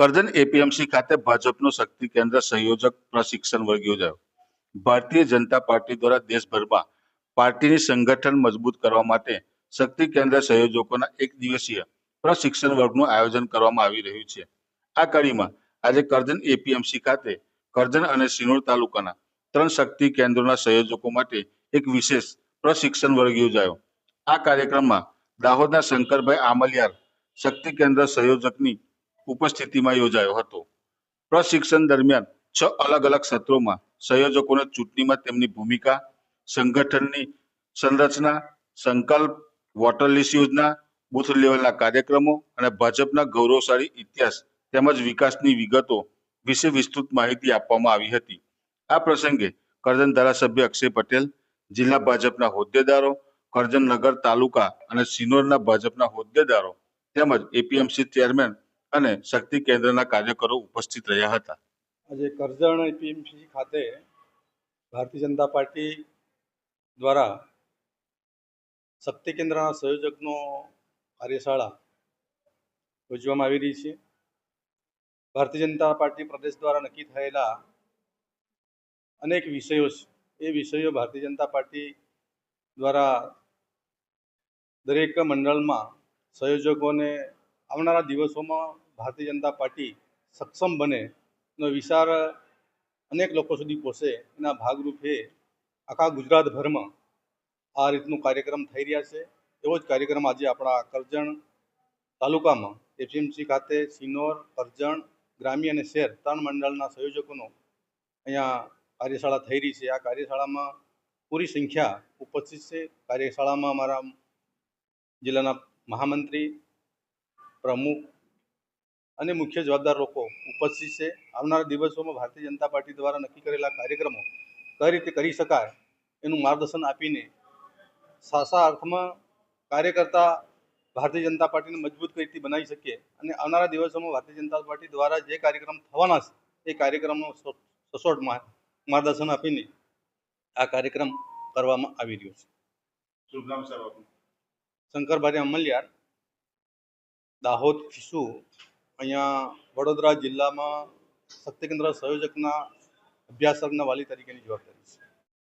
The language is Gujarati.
કરજણ એપીએમસી ખાતે ભાજપનો શક્તિ કેન્દ્ર સંયોજક પ્રશિક્ષણ વર્ગ યોજાયો. ભારતીય જનતા પાર્ટી દ્વારા દેશભરમાં પાર્ટીની સંગઠન મજબૂત કરવા માટે શક્તિ કેન્દ્ર સંયોજકોના એક દિવસીય પ્રશિક્ષણ વર્ગનું આયોજન કરવામાં આવી રહ્યું છે. આ કડીમાં આજે કરજણ એપીએમસી ખાતે કરજણ અને સિનોર તાલુકાના ત્રણ શક્તિ કેન્દ્રોના સંયોજકો માટે એક વિશેષ પ્રશિક્ષણ વર્ગ યોજાયો. આ કાર્યક્રમમાં દાહોદના શંકરભાઈ આમલિયાર શક્તિ કેન્દ્ર સંયોજકની ઉપસ્થિતિમાં યોજાયો હતો. પ્રશિક્ષણ દરમિયાન છ અલગ અલગ સત્રોમાં સંયોજકોને ચૂંટણીમાં તેમની ભૂમિકા, સંગઠનની સંરચના, સંકલ્પ, વોટર લિસ્ટ યોજના, બુથ લેવલના કાર્યક્રમો અને ભાજપના ગૌરવશાળી ઇતિહાસ તેમજ વિકાસની વિગતો વિશે વિસ્તૃત માહિતી આપવામાં આવી હતી. આ પ્રસંગે કરજણ ધારાસભ્ય અક્ષય પટેલ, જિલ્લા ભાજપના હોદ્દેદારો, કરજણ નગર તાલુકા અને સિનોરના ભાજપના હોદ્દેદારો તેમજ એપીએમસી ચેરમેન અને શક્તિ કેન્દ્રના કાર્યકરો ઉપસ્થિત રહ્યા હતા. આજે કરજણ પીએમસી ખાતે ભારતીય જનતા પાર્ટી દ્વારા શક્તિ કેન્દ્રના સંયોજકનો કાર્યશાળા યોજવામાં આવી રહી છે. ભારતીય જનતા પાર્ટી પ્રદેશ દ્વારા નક્કી થયેલા અનેક વિષયો છે. એ વિષયો ભારતીય જનતા પાર્ટી દ્વારા દરેક મંડળમાં સંયોજકોને આવનારા દિવસોમાં ભારતીય જનતા પાર્ટી સક્ષમ બને નો વિચાર અનેક લોકો સુધી પહોંચે એના ભાગરૂપે આખા ગુજરાતભરમાં આ રીતનું કાર્યક્રમ થઈ રહ્યા છે. એવો જ કાર્યક્રમ આજે આપણા કરજણ તાલુકામાં એપીએમસી ખાતે સિનોર, કરજણ, ગ્રામ્ય અને શહેર ત્રણ મંડળના સંયોજકોનો અહીંયા કાર્યશાળા થઈ રહી છે. આ કાર્યશાળામાં પૂરી સંખ્યા ઉપસ્થિત છે. કાર્યશાળામાં અમારા જિલ્લાના મહામંત્રી, પ્રમુખ અને મુખ્ય જવાબદાર લોકો ઉપસ્થિત છે આવનારા દિવસોમાં ભારતીય જનતા પાર્ટી દ્વારા નક્કી કરેલા કાર્યક્રમો કઈ રીતે કરી શકાય એનું માર્ગદર્શન આપીને સાસા અર્થમાં કાર્યકર્તા ભારતીય જનતા પાર્ટીને મજબૂત કઈ રીતે બનાવી શકીએ અને આવનારા દિવસોમાં ભારતીય જનતા પાર્ટી દ્વારા જે કાર્યક્રમ થવાના છે એ કાર્યક્રમનો સચોટ માર્ગદર્શન આપીને આ કાર્યક્રમ કરવામાં આવી રહ્યો છે શુભ નામ આપનું. શંકરભાઈ અમલિયાર દાહોદ ફિસુ અહીંયા વડોદરા જિલ્લામાં શક્તિ કેન્દ્ર સંયોજકના અભ્યાસકના વાલી તરીકેની જવાબદારી છે.